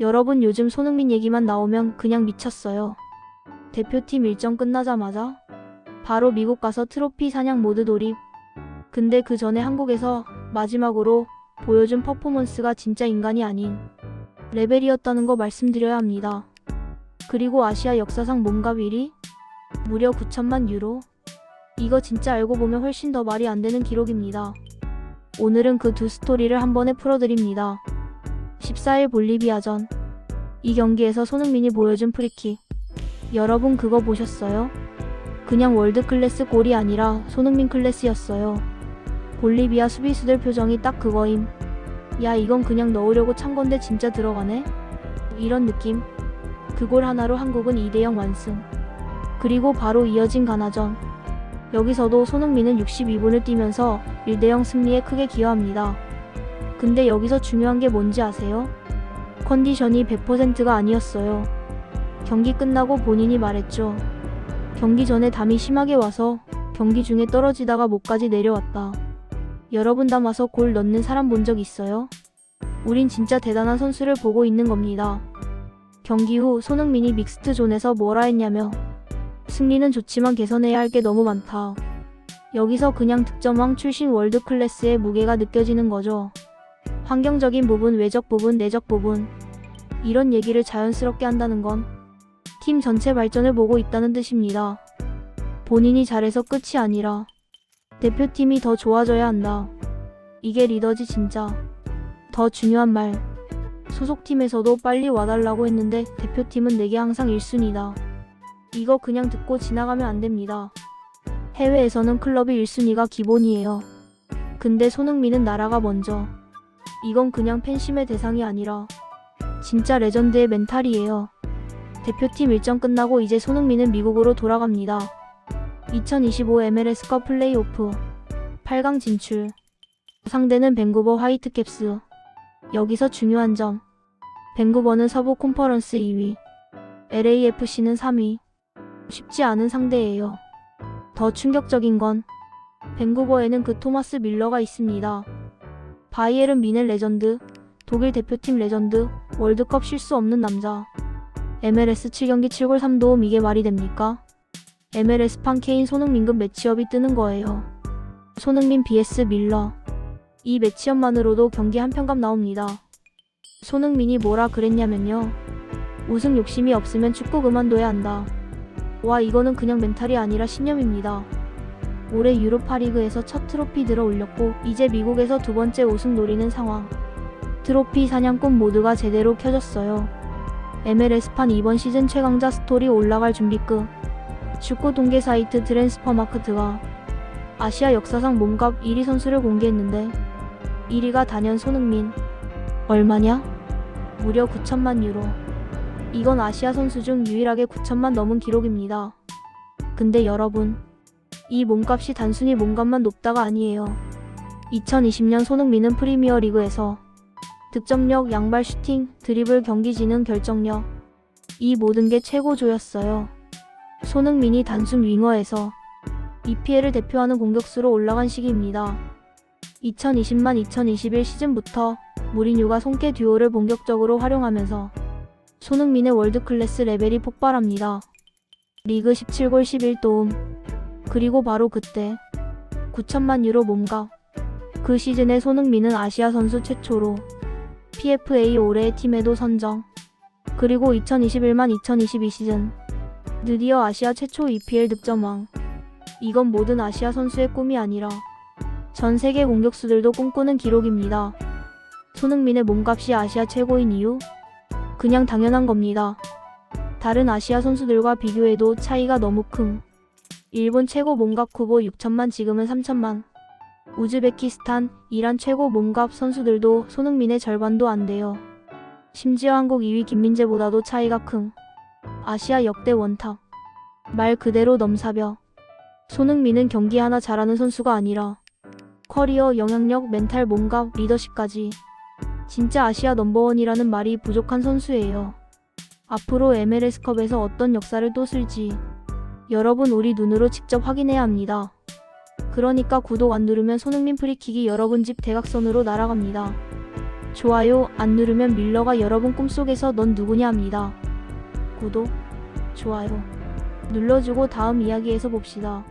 여러분 요즘 손흥민 얘기만 나오면 그냥 미쳤어요. 대표팀 일정 끝나자마자 바로 미국 가서 트로피 사냥 모드 돌입. 근데 그 전에 한국에서 마지막으로 보여준 퍼포먼스가 진짜 인간이 아닌 레벨이었다는 거 말씀드려야 합니다. 그리고 아시아 역사상 몸값 1위? 무려 9천만 유로? 이거 진짜 알고 보면 훨씬 더 말이 안 되는 기록입니다. 오늘은 그 두 스토리를 한 번에 풀어드립니다. 14일 볼리비아전. 이 경기에서 손흥민이 보여준 프리킥. 여러분 그거 보셨어요? 그냥 월드 클래스 골이 아니라 손흥민 클래스였어요. 볼리비아 수비수들 표정이 딱 그거임. 야 이건 그냥 넣으려고 찬 건데 진짜 들어가네? 이런 느낌. 그 골 하나로 한국은 2대0 완승. 그리고 바로 이어진 가나전. 여기서도 손흥민은 62분을 뛰면서 1대0 승리에 크게 기여합니다. 근데 여기서 중요한 게 뭔지 아세요? 컨디션이 100%가 아니었어요. 경기 끝나고 본인이 말했죠. 경기 전에 담이 심하게 와서 경기 중에 떨어지다가 목까지 내려왔다. 여러분 담아서 골 넣는 사람 본 적 있어요? 우린 진짜 대단한 선수를 보고 있는 겁니다. 경기 후 손흥민이 믹스트 존에서 뭐라 했냐며 승리는 좋지만 개선해야 할 게 너무 많다. 여기서 그냥 득점왕 출신 월드 클래스의 무게가 느껴지는 거죠. 환경적인 부분, 외적 부분, 내적 부분. 이런 얘기를 자연스럽게 한다는 건 팀 전체 발전을 보고 있다는 뜻입니다. 본인이 잘해서 끝이 아니라 대표팀이 더 좋아져야 한다. 이게 리더지 진짜. 더 중요한 말. 소속팀에서도 빨리 와달라고 했는데 대표팀은 내게 항상 1순위다. 이거 그냥 듣고 지나가면 안 됩니다. 해외에서는 클럽이 1순위가 기본이에요. 근데 손흥민은 나라가 먼저. 이건 그냥 팬심의 대상이 아니라 진짜 레전드의 멘탈이에요. 대표팀 일정 끝나고 이제 손흥민은 미국으로 돌아갑니다. 2025 MLS컵 플레이오프 8강 진출. 상대는 밴쿠버 화이트캡스. 여기서 중요한 점. 밴쿠버는 서부 콘퍼런스 2위. LAFC는 3위. 쉽지 않은 상대예요. 더 충격적인 건 밴쿠버에는 그 토마스 밀러가 있습니다. 바이에른 미넬 레전드, 독일 대표팀 레전드, 월드컵 실수 없는 남자. MLS 7경기 7골 3도움 이게 말이 됩니까? MLS판 케인 손흥민급 매치업이 뜨는 거예요. 손흥민 vs 밀러. 이 매치업만으로도 경기 한 편값 나옵니다. 손흥민이 뭐라 그랬냐면요. 우승 욕심이 없으면 축구 그만둬야 한다. 와 이거는 그냥 멘탈이 아니라 신념입니다. 올해 유로파리그에서 첫 트로피 들어 올렸고 이제 미국에서 두 번째 우승 노리는 상황. 트로피 사냥꾼 모드가 제대로 켜졌어요. MLS판 이번 시즌 최강자 스토리 올라갈 준비 끝. 축구 동계 사이트 트랜스퍼마크트가 아시아 역사상 몸값 1위 선수를 공개했는데 1위가 단연 손흥민. 얼마냐? 무려 9천만 유로. 이건 아시아 선수 중 유일하게 9천만 넘은 기록입니다. 근데 여러분, 이 몸값이 단순히 몸값만 높다가 아니에요. 2020년 손흥민은 프리미어 리그에서 득점력, 양발 슈팅, 드리블 경기 지능 결정력 이 모든 게 최고조였어요. 손흥민이 단순 윙어에서 EPL을 대표하는 공격수로 올라간 시기입니다. 2020만 2021 시즌부터 무리뉴가 손께 듀오를 본격적으로 활용하면서 손흥민의 월드클래스 레벨이 폭발합니다. 리그 17골 11도움. 그리고 바로 그때 9천만 유로 몸값. 그 시즌에 손흥민은 아시아 선수 최초로 PFA 올해의 팀에도 선정. 그리고 2021만 2022 시즌 드디어 아시아 최초 EPL 득점왕. 이건 모든 아시아 선수의 꿈이 아니라 전 세계 공격수들도 꿈꾸는 기록입니다. 손흥민의 몸값이 아시아 최고인 이유? 그냥 당연한 겁니다. 다른 아시아 선수들과 비교해도 차이가 너무 큼. 일본 최고 몸값 후보 6천만 지금은 3천만. 우즈베키스탄, 이란 최고 몸값 선수들도 손흥민의 절반도 안 돼요. 심지어 한국 2위 김민재보다도 차이가 큼. 아시아 역대 원탁. 말 그대로 넘사벽. 손흥민은 경기 하나 잘하는 선수가 아니라 커리어, 영향력, 멘탈, 몸값, 리더십까지 진짜 아시아 넘버원이라는 말이 부족한 선수예요. 앞으로 MLS컵에서 어떤 역사를 또 쓸지 여러분 우리 눈으로 직접 확인해야 합니다. 그러니까 구독 안 누르면 손흥민 프리킥이 여러분 집 대각선으로 날아갑니다. 좋아요 안 누르면 밀러가 여러분 꿈속에서 넌 누구냐 합니다. 구독, 좋아요 눌러주고 다음 이야기에서 봅시다.